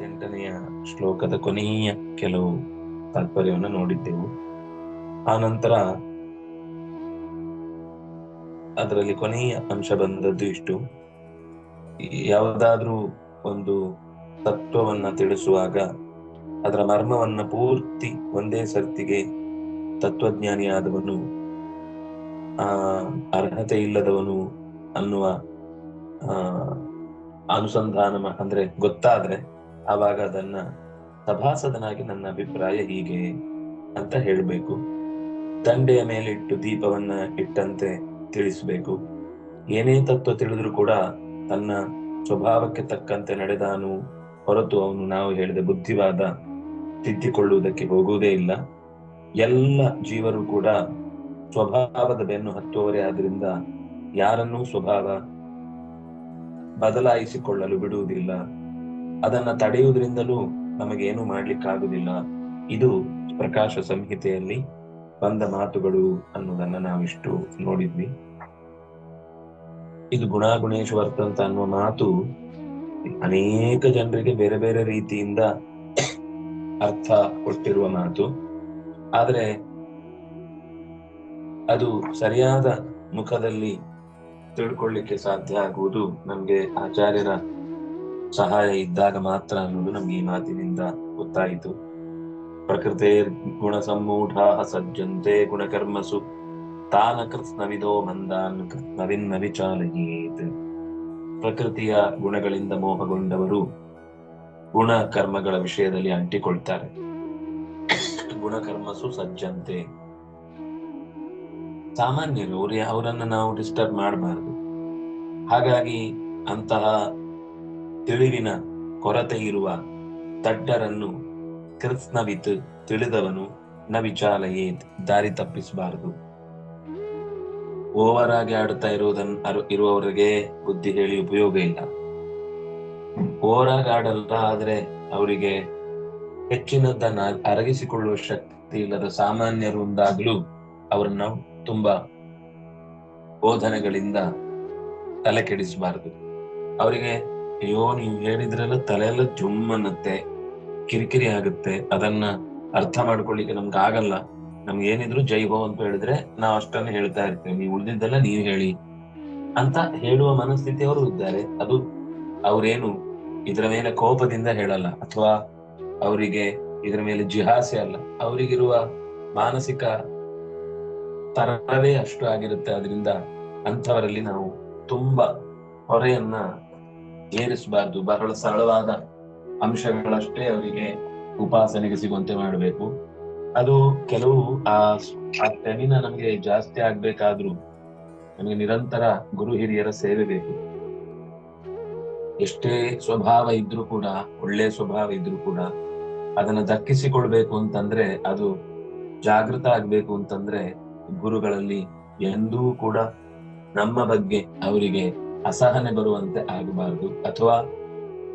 ಇಪ್ಪತ್ತೆಂಟನೆಯ ಶ್ಲೋಕದ ಕೊನೆಯ ಕೆಲವು ತಾತ್ಪರ್ಯವನ್ನು ನೋಡಿದ್ದೆವು. ಆ ನಂತರ ಅದರಲ್ಲಿ ಕೊನೆಯ ಅಂಶ ಬಂದದ್ದು ಇಷ್ಟು. ಯಾವುದಾದ್ರೂ ಒಂದು ತತ್ವವನ್ನ ತಿಳಿಸುವಾಗ ಅದರ ಮರ್ಮವನ್ನ ಪೂರ್ತಿ ಒಂದೇ ಸರ್ತಿಗೆ ತತ್ವಜ್ಞಾನಿಯಾದವನು ಆ, ಅರ್ಹತೆ ಇಲ್ಲದವನು ಅನ್ನುವ, ಆ, ಅನುಸಂಧಾನ ಅಂದ್ರೆ ಗೊತ್ತಾದ್ರೆ ಆವಾಗ ಅದನ್ನ ಸಭಾಸದನಾಗಿ ನನ್ನ ಅಭಿಪ್ರಾಯ ಹೀಗೆ ಅಂತ ಹೇಳಬೇಕು. ದಂಡೆಯ ಮೇಲೆ ಇಟ್ಟು ದೀಪವನ್ನ ಇಟ್ಟಂತೆ ತಿಳಿಸಬೇಕು. ಏನೇ ತತ್ವ ತಿಳಿದ್ರು ಕೂಡ ತನ್ನ ಸ್ವಭಾವಕ್ಕೆ ತಕ್ಕಂತೆ ನಡೆದಾನು ಹೊರತು ಅವನು ನಾವು ಹೇಳಿದ ಬುದ್ಧಿವಾದ ತಿದ್ದಿಕೊಳ್ಳುವುದಕ್ಕೆ ಹೋಗುವುದೇ ಇಲ್ಲ. ಎಲ್ಲ ಜೀವರು ಕೂಡ ಸ್ವಭಾವದ ಬೆನ್ನು ಹತ್ತುವವರೇ ಆದ್ರಿಂದ ಯಾರನ್ನೂ ಸ್ವಭಾವ ಬದಲಾಯಿಸಿಕೊಳ್ಳಲು ಬಿಡುವುದಿಲ್ಲ. ಅದನ್ನ ತಡೆಯುವುದರಿಂದಲೂ ನಮಗೇನು ಮಾಡ್ಲಿಕ್ಕಾಗುದಿಲ್ಲ. ಇದು ಪ್ರಕಾಶ ಸಂಹಿತೆಯಲ್ಲಿ ಬಂದ ಮಾತುಗಳು ಅನ್ನೋದನ್ನ ನಾವಿಷ್ಟು ನೋಡಿದ್ವಿ. ಇದು ಗುಣಾಗುಣೇಶ್ವರ್ತ ಅಂತ ಅನ್ನುವ ಮಾತು ಅನೇಕ ಜನರಿಗೆ ಬೇರೆ ಬೇರೆ ರೀತಿಯಿಂದ ಅರ್ಥ ಕೊಟ್ಟಿರುವ ಮಾತು. ಆದ್ರೆ ಅದು ಸರಿಯಾದ ಮುಖದಲ್ಲಿ ತಿಳ್ಕೊಳ್ಳಿಕ್ಕೆ ಸಾಧ್ಯ ಆಗುವುದು ನಮ್ಗೆ ಆಚಾರ್ಯರ ಸಹಾಯ ಇದ್ದಾಗ ಮಾತ್ರ ಅನ್ನೋದು ನಮ್ಗೆ ಈ ಮಾತಿನಿಂದ ಗೊತ್ತಾಯಿತು. ಪ್ರಕೃತಿ ಗುಣ ಸಮ್ಮೂಢಾ ಸಜ್ಜಂತೆ ಗುಣಕರ್ಮಸು ತಾನ ಕೃತ್ನವಿದೋ ಮಂದಾನ್ ಕೃತ್ನವಿನ್ನ ವಿಚಾಲಯೇತ್ ಪ್ರಕೃತಿಯ ಗುಣಗಳಿಂದ ಮೋಹಗೊಂಡವರು ಗುಣ ಕರ್ಮಗಳ ವಿಷಯದಲ್ಲಿ ಅಂಟಿಕೊಳ್ತಾರೆ. ಗುಣಕರ್ಮಸು ಸಜ್ಜಂತೆ. ಸಾಮಾನ್ಯರು ಅವ್ರ ಅವರನ್ನ ನಾವು ಡಿಸ್ಟರ್ಬ್ ಮಾಡಬಾರದು. ಹಾಗಾಗಿ ಅಂತಹ ತಿಳಿವಿನ ಇರುವ ತಡ್ಡರನ್ನು ಕೃತ್ನವಿತು ತಿಳಿದವನು ನ ದಾರಿ ತಪ್ಪಿಸಬಾರದು. ಓವರ್ ಆಗಿ ಆಡುತ್ತಾ ಇರುವುದನ್ನು ಇರುವವರಿಗೆ ಬುದ್ಧಿ ಹೇಳಿ ಉಪಯೋಗ ಇಲ್ಲ. ಓವರ್ ಆಗಿ ಆಡಲ್ಲ ಆದ್ರೆ ಅವರಿಗೆ ಹೆಚ್ಚಿನದನ್ನ ಅರಗಿಸಿಕೊಳ್ಳುವ ಶಕ್ತಿ ಇಲ್ಲದ ಸಾಮಾನ್ಯರು ಒಂದಾಗ್ಲೂ ಅವರನ್ನ ತುಂಬಾ ಬೋಧನೆಗಳಿಂದ ತಲೆ ಕೆಡಿಸಬಾರದು ಅವರಿಗೆ ಅಯ್ಯೋ, ನೀವು ಹೇಳಿದ್ರೆಲ್ಲ ತಲೆಯೆಲ್ಲ ಜುಮ್ ಅನ್ನತ್ತೆ, ಕಿರಿಕಿರಿ ಆಗುತ್ತೆ. ಅದನ್ನ ಅರ್ಥ ಮಾಡ್ಕೊಳ್ಳಿಕ್ಕೆ ನಮ್ಗೆ ಆಗಲ್ಲ. ನಮ್ಗೆ ಏನಿದ್ರು ಜೈ ಹೋ ಅಂತ ಹೇಳಿದ್ರೆ ನಾವ್ ಅಷ್ಟನ್ನು ಹೇಳ್ತಾ ಇರ್ತೇವೆ. ನೀವು ಉಳಿದಿದ್ದೆಲ್ಲ ನೀವು ಹೇಳಿ ಅಂತ ಹೇಳುವ ಮನಸ್ಥಿತಿಯವರು ಇದ್ದಾರೆ. ಅದು ಅವ್ರೇನು ಇದರ ಮೇಲೆ ಕೋಪದಿಂದ ಹೇಳಲ್ಲ. ಅಥವಾ ಅವರಿಗೆ ಇದರ ಮೇಲೆ ಜಿಹಾಸೆ ಅಲ್ಲ. ಅವರಿಗಿರುವ ಮಾನಸಿಕ ತರವೇ ಅಷ್ಟು ಆಗಿರುತ್ತೆ. ಅದರಿಂದ ಅಂಥವರಲ್ಲಿ ನಾವು ತುಂಬಾ ಹೊರೆಯನ್ನ ಏರಿಸಬಾರ್ದು ಬಹಳ ಸರಳವಾದ ಅಂಶಗಳಷ್ಟೇ ಅವರಿಗೆ ಉಪಾಸನೆಗೆ ಸಿಗುವಂತೆ ಮಾಡಬೇಕು. ಅದು ಕೆಲವು ಆ ಸ್ಟೆಮಿನ ನಮ್ಗೆ ಜಾಸ್ತಿ ಆಗ್ಬೇಕಾದ್ರೂ ನಮಗೆ ನಿರಂತರ ಗುರು ಹಿರಿಯರ ಸೇವೆ ಬೇಕು. ಎಷ್ಟೇ ಸ್ವಭಾವ ಇದ್ರೂ ಕೂಡ, ಒಳ್ಳೆ ಸ್ವಭಾವ ಇದ್ರೂ ಕೂಡ ಅದನ್ನ ದಕ್ಕಿಸಿಕೊಳ್ಬೇಕು ಅಂತಂದ್ರೆ ಅದು ಜಾಗೃತ ಆಗ್ಬೇಕು ಅಂತಂದ್ರೆ ಗುರುಗಳಲ್ಲಿ ಎಂದೂ ಕೂಡ ನಮ್ಮ ಬಗ್ಗೆ ಅವರಿಗೆ ಅಸಹನೆ ಬರುವಂತೆ ಆಗಬಾರದು. ಅಥವಾ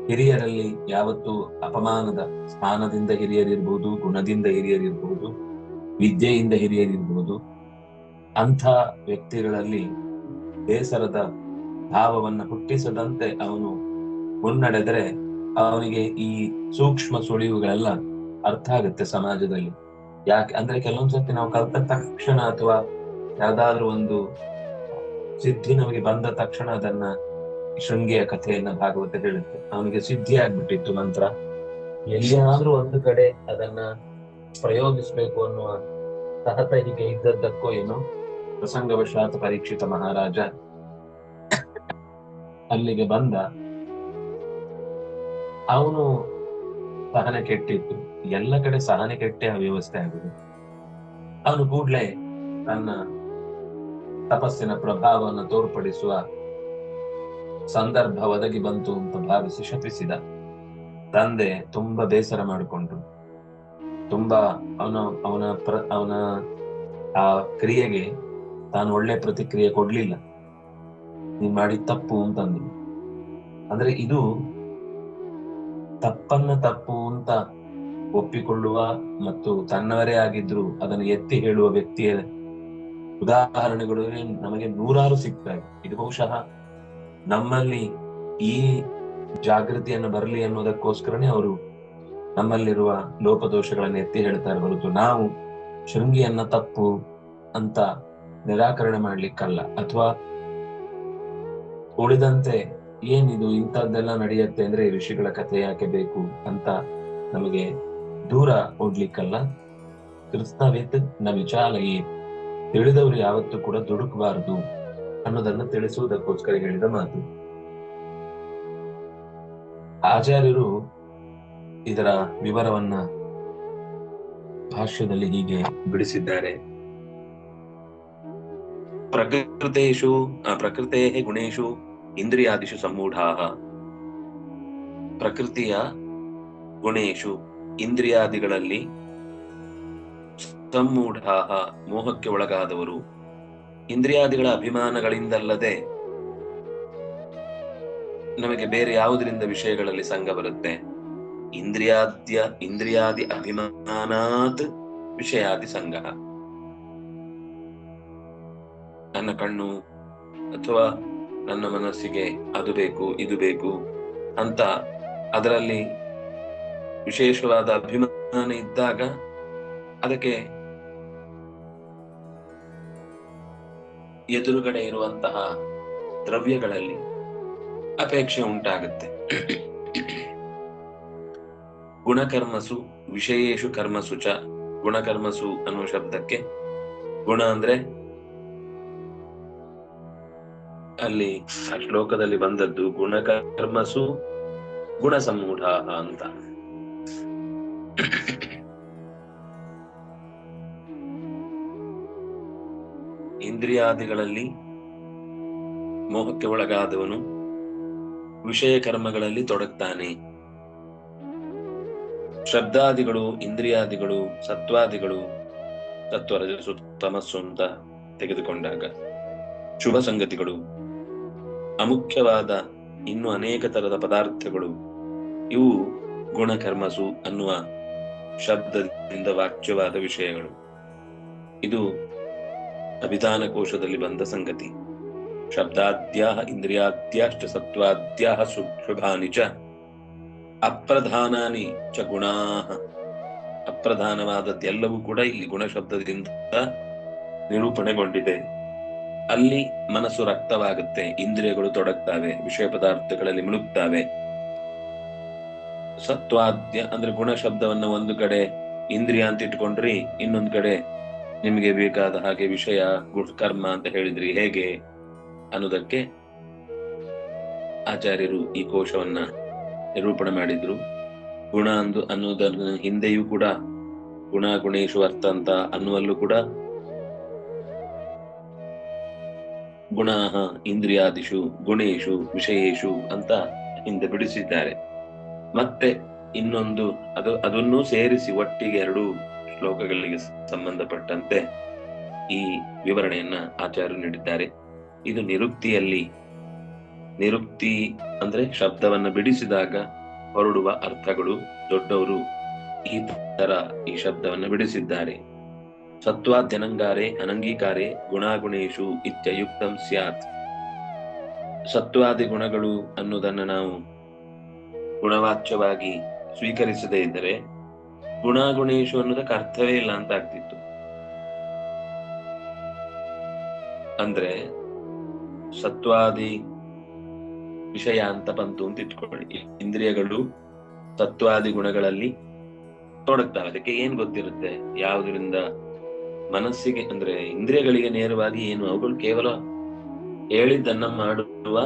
ಹಿರಿಯರಲ್ಲಿ ಯಾವತ್ತು ಅಪಮಾನದ ಸ್ಥಾನದಿಂದ ಹಿರಿಯರಿರ್ಬಹುದು ಗುಣದಿಂದ ಹಿರಿಯರಿರ್ಬಹುದು ವಿದ್ಯೆಯಿಂದ ಹಿರಿಯರಿರ್ಬಹುದು ಅಂಥ ವ್ಯಕ್ತಿಗಳಲ್ಲಿ ಬೇಸರದ ಭಾವವನ್ನು ಹುಟ್ಟಿಸದಂತೆ ಅವನು ಮುನ್ನಡೆದರೆ ಅವನಿಗೆ ಈ ಸೂಕ್ಷ್ಮ ಸುಳಿವುಗಳೆಲ್ಲ ಅರ್ಥ ಆಗುತ್ತೆ ಸಮಾಜದಲ್ಲಿ. ಯಾಕೆ, ಅಂದ್ರೆ ಕೆಲವೊಂದ್ಸತಿ ನಾವು ಕಲ್ತ ತಕ್ಷಣ ಅಥವಾ ಯಾವ್ದಾದ್ರು ಒಂದು ಸಿದ್ಧಿ ನಮಗೆ ಬಂದ ತಕ್ಷಣ ಅದನ್ನ ಶೃಂಗಿಯ ಕಥೆಯನ್ನ ಭಾಗವತ ಹೇಳುತ್ತೆ. ಅವನಿಗೆ ಸಿದ್ಧಿ ಆಗ್ಬಿಟ್ಟಿತ್ತು ಮಂತ್ರ. ಎಲ್ಲಿಯಾದ್ರೂ ಒಂದು ಕಡೆ ಅದನ್ನ ಪ್ರಯೋಗಿಸ್ಬೇಕು ಅನ್ನುವ ಸಹತ ಹೀಗೆ ಇದ್ದದ್ದಕ್ಕೋ ಏನೋ ಪ್ರಸಂಗವಶಾತ್ ಪರೀಕ್ಷಿತ ಮಹಾರಾಜ ಅಲ್ಲಿಗೆ ಬಂದ. ಅವನು ಸಹನೆ ಕೆಟ್ಟಿತ್ತು ಎಲ್ಲ ಕಡೆ ಸಹನೆ ಕೆಟ್ಟೆ ವ್ಯವಸ್ಥೆ ಆಗುದು. ಅವನು ಕೂಡ್ಲೆ ತನ್ನ ತಪಸ್ಸಿನ ಪ್ರಭಾವವನ್ನು ತೋರ್ಪಡಿಸುವ ಸಂದರ್ಭ ಒದಗಿ ಬಂತು ಅಂತ ಭಾವಿಸಿ ಶಪಿಸಿದ. ತಂದೆ ತುಂಬಾ ಬೇಸರ ಮಾಡಿಕೊಂಡ್ರು. ತುಂಬಾ ಅವನ ಅವನ ಪ್ರ, ಅವನ ಆ ಕ್ರಿಯೆಗೆ ತಾನು ಒಳ್ಳೆ ಪ್ರತಿಕ್ರಿಯೆ ಕೊಡ್ಲಿಲ್ಲ. ನೀನ್ ಮಾಡಿದ ತಪ್ಪು ಅಂತಂದ್ರು. ಅಂದ್ರೆ ಇದು ತಪ್ಪನ್ನ ತಪ್ಪು ಅಂತ ಒಪ್ಪಿಕೊಳ್ಳುವ ಮತ್ತು ತನ್ನವರೇ ಆಗಿದ್ರು ಅದನ್ನು ಎತ್ತಿ ಹೇಳುವ ವ್ಯಕ್ತಿಯ ಉದಾಹರಣೆಗಳು ನಮಗೆ ನೂರಾರು ಸಿಗ್ತವೆ ಇದು. ಬಹುಶಃ ನಮ್ಮಲ್ಲಿ ಈ ಜಾಗೃತಿಯನ್ನು ಬರಲಿ ಅನ್ನೋದಕ್ಕೋಸ್ಕರನೇ ಅವರು ನಮ್ಮಲ್ಲಿರುವ ಲೋಪದೋಷಗಳನ್ನು ಎತ್ತಿ ಹೇಳ್ತಾರೆ ಹೊರತು ನಾವು ಶೃಂಗಿಯನ್ನ ತಪ್ಪು ಅಂತ ನಿರಾಕರಣೆ ಮಾಡ್ಲಿಕ್ಕಲ್ಲ. ಅಥವಾ ಉಳಿದಂತೆ ಏನಿದು ಇಂಥದ್ದೆಲ್ಲ ನಡೆಯುತ್ತೆ ಅಂದ್ರೆ ಋಷಿಗಳ ಕಥೆ ಯಾಕೆ ಬೇಕು ಅಂತ ನಮಗೆ ದೂರ ಓಡ್ಲಿಕ್ಕಲ್ಲ ಕ್ರಿಸ್ತವಿತ್ನ ವಿಚಾಲಯೇ ತಿಳಿದವರು ಯಾವತ್ತೂ ಕೂಡ ದುಡುಕಬಾರದು ಅನ್ನೋದನ್ನ ತಿಳಿಸುವುದಕ್ಕೋಸ್ಕರ ಹೇಳಿದ ಮಾತು. ಆಚಾರ್ಯರು ಇದರ ವಿವರವನ್ನ ಭಾಷ್ಯದಲ್ಲಿ ಹೀಗೆ ಬಿಡಿಸಿದ್ದಾರೆ. ಪ್ರಕೃತೇಶು ಪ್ರಕೃತೇ ಗುಣೇಶು ಇಂದ್ರಿಯಾದಿಶು ಸಮ್ಮೂಢಾ ಪ್ರಕೃತಿಯ ಗುಣೇಶು, ಇಂದ್ರಿಯಾದಿಗಳಲ್ಲಿ ಸಮ್ಮೂಢಾ ಮೋಹಕ್ಕೆ ಒಳಗಾದವರು ಇಂದ್ರಿಯಾದಿಗಳ ಅಭಿಮಾನಗಳಿಂದಲ್ಲದೆ ನಮಗೆ ಬೇರೆ ಯಾವುದರಿಂದ ವಿಷಯಗಳಲ್ಲಿ ಸಂಘ ಬರುತ್ತೆ? ಇಂದ್ರಿಯಾದ್ಯ, ಇಂದ್ರಿಯಾದಿ ಅಭಿಮಾನಾತ್ ವಿಷಯಾದಿ ಸಂಘ. ನನ್ನ ಕಣ್ಣು ಅಥವಾ ನನ್ನ ಮನಸ್ಸಿಗೆ ಅದು ಬೇಕು, ಇದು ಬೇಕು ಅಂತ ಅದರಲ್ಲಿ ವಿಶೇಷವಾದ ಅಭಿಮಾನ ಇದ್ದಾಗ ಅದಕ್ಕೆ ಎದುರುಗಡೆ ಇರುವಂತಹ ದ್ರವ್ಯಗಳಲ್ಲಿ ಅಪೇಕ್ಷೆ ಉಂಟಾಗುತ್ತೆ. ಗುಣಕರ್ಮಸು ವಿಷಯೇಶು ಕರ್ಮಸು ಚ. ಗುಣಕರ್ಮಸು ಅನ್ನುವ ಶಬ್ದಕ್ಕೆ ಗುಣ ಅಂದ್ರೆ ಅಲ್ಲಿ ಆ ಶ್ಲೋಕದಲ್ಲಿ ಬಂದದ್ದು ಗುಣಕರ್ಮಸು ಗುಣ ಸಮೂಢ ಅಂತ. ಇಂದ್ರಿಯಾದಿಗಳಲ್ಲಿ ಮೋಹಕ್ಕೆ ಒಳಗಾದವನು ವಿಷಯ ಕರ್ಮಗಳಲ್ಲಿ ತೊಡಗ್ತಾನೆ. ಶಬ್ದಾದಿಗಳು ಇಂದ್ರಿಯಾದಿಗಳು, ಸತ್ವಾದಿಗಳು ಸತ್ವರಜಸು ತಮಸ್ಸು ಅಂತ ತೆಗೆದುಕೊಂಡಾಗ ಶುಭ ಸಂಗತಿಗಳು, ಅಮುಖ್ಯವಾದ ಇನ್ನು ಅನೇಕ ತರದ ಪದಾರ್ಥಗಳು, ಇವು ಗುಣಕರ್ಮಸು ಅನ್ನುವ ಶಬ್ದದಿಂದ ವಾಕ್ಯವಾದ ವಿಷಯಗಳು. ಇದು ಅಭಿಧಾನ ಕೋಶದಲ್ಲಿ ಬಂದ ಸಂಗತಿ. ಶಬ್ದಾದ್ಯಾ ಇಂದ್ರಿಯಾದ್ಯಾಶ್ಚ ಸತ್ವಾದ್ಯಾ ಶುಭಾನಿ ಚ ಅಪ್ರಧಾನಾನಿ ಚ ಗುಣಾ ಅಪ್ರಧಾನವಾದದ್ದೆಲ್ಲವೂ ಕೂಡ ಇಲ್ಲಿ ಗುಣ ಶಬ್ದದಿಂದ ನಿರೂಪಣೆಗೊಂಡಿದೆ. ಅಲ್ಲಿ ಮನಸ್ಸು ರಕ್ತವಾಗುತ್ತೆ, ಇಂದ್ರಿಯಗಳು ತೊಡಗ್ತಾವೆ, ವಿಷಯ ಪದಾರ್ಥಗಳಲ್ಲಿ ಮುಳುಗ್ತಾವೆ ಸತ್ವಾದ್ಯ ಅಂದ್ರೆ ಗುಣ ಶಬ್ದವನ್ನ ಒಂದು ಕಡೆ ಇಂದ್ರಿಯ ಅಂತ ಇಟ್ಕೊಂಡ್ರಿ, ಇನ್ನೊಂದು ಕಡೆ ನಿಮಗೆ ಬೇಕಾದ ಹಾಗೆ ವಿಷಯ, ಗುಡ್ ಕರ್ಮ ಅಂತ ಹೇಳಿದ್ರಿ ಹೇಗೆ? ಅನ್ನೋದಕ್ಕೆ ಆಚಾರ್ಯರು ಈ ಕೋಶವನ್ನ ನಿರೂಪಣೆ ಮಾಡಿದ್ರು. ಗುಣ ಅಂದು ಅನ್ನೋದನ್ನ ಹಿಂದೆಯೂ ಕೂಡ, ಗುಣ ಗುಣೇಶು ಅರ್ಥ ಅಂತ ಅನ್ನುವಲ್ಲೂ ಕೂಡ ಗುಣ ಇಂದ್ರಿಯಾದಿಶು ಗುಣೇಶು, ವಿಷಯೇಶು ಅಂತ ಹಿಂದೆ ಬಿಡಿಸಿದ್ದಾರೆ. ಮತ್ತೆ ಇನ್ನೊಂದು ಅದು ಅದನ್ನು ಸೇರಿಸಿ ಒಟ್ಟಿಗೆ ಎರಡು ಶ್ಲೋಕಗಳಿಗೆ ಸಂಬಂಧಪಟ್ಟಂತೆ ಈ ವಿವರಣೆಯನ್ನ ಆಚಾರ್ಯರು ನೀಡಿದ್ದಾರೆ. ಇದು ನಿರುಕ್ತಿಯಲ್ಲಿ, ನಿರುಕ್ತಿ ಅಂದ್ರೆ ಶಬ್ದವನ್ನ ಬಿಡಿಸಿದಾಗ ಹೊರಡುವ ಅರ್ಥಗಳು ದೊಡ್ಡವರು ಈ ತರ ಈ ಶಬ್ದವನ್ನು ಬಿಡಿಸಿದ್ದಾರೆ. ಸತ್ವಾಧ್ಯನಂಗಾರೆ ಅನಂಗೀಕಾರೆ ಗುಣಾಗುಣೇಶು ಇತ್ಯಯುಕ್ತಂ ಸ್ಯಾತ್. ಸತ್ವಾದಿ ಗುಣಗಳು ಅನ್ನೋದನ್ನ ನಾವು ಗುಣವಾಚ್ಯವಾಗಿ ಸ್ವೀಕರಿಸದೇ ಇದ್ದರೆ ಗುಣಾಗುಣೇಶು ಅನ್ನೋದಕ್ಕೆ ಅರ್ಥವೇ ಇಲ್ಲ ಅಂತ ಆಗ್ತಿತ್ತು. ಅಂದ್ರೆ ಸತ್ವಾದಿ ವಿಷಯ ಅಂತ ಬಂತು ಅಂತ ಇಟ್ಕೊಳ್ಳಿ. ಇಂದ್ರಿಯಗಳು ಸತ್ವಾದಿ ಗುಣಗಳಲ್ಲಿ ತೊಡಗ್ತಾವೆ. ಅದಕ್ಕೆ ಏನ್ ಗೊತ್ತಿರುತ್ತೆ? ಯಾವುದರಿಂದ ಮನಸ್ಸಿಗೆ, ಅಂದ್ರೆ ಇಂದ್ರಿಯಗಳಿಗೆ ನೇರವಾಗಿ ಏನು? ಅವುಗಳು ಕೇವಲ ಹೇಳಿದ್ದನ್ನ ಮಾಡುವ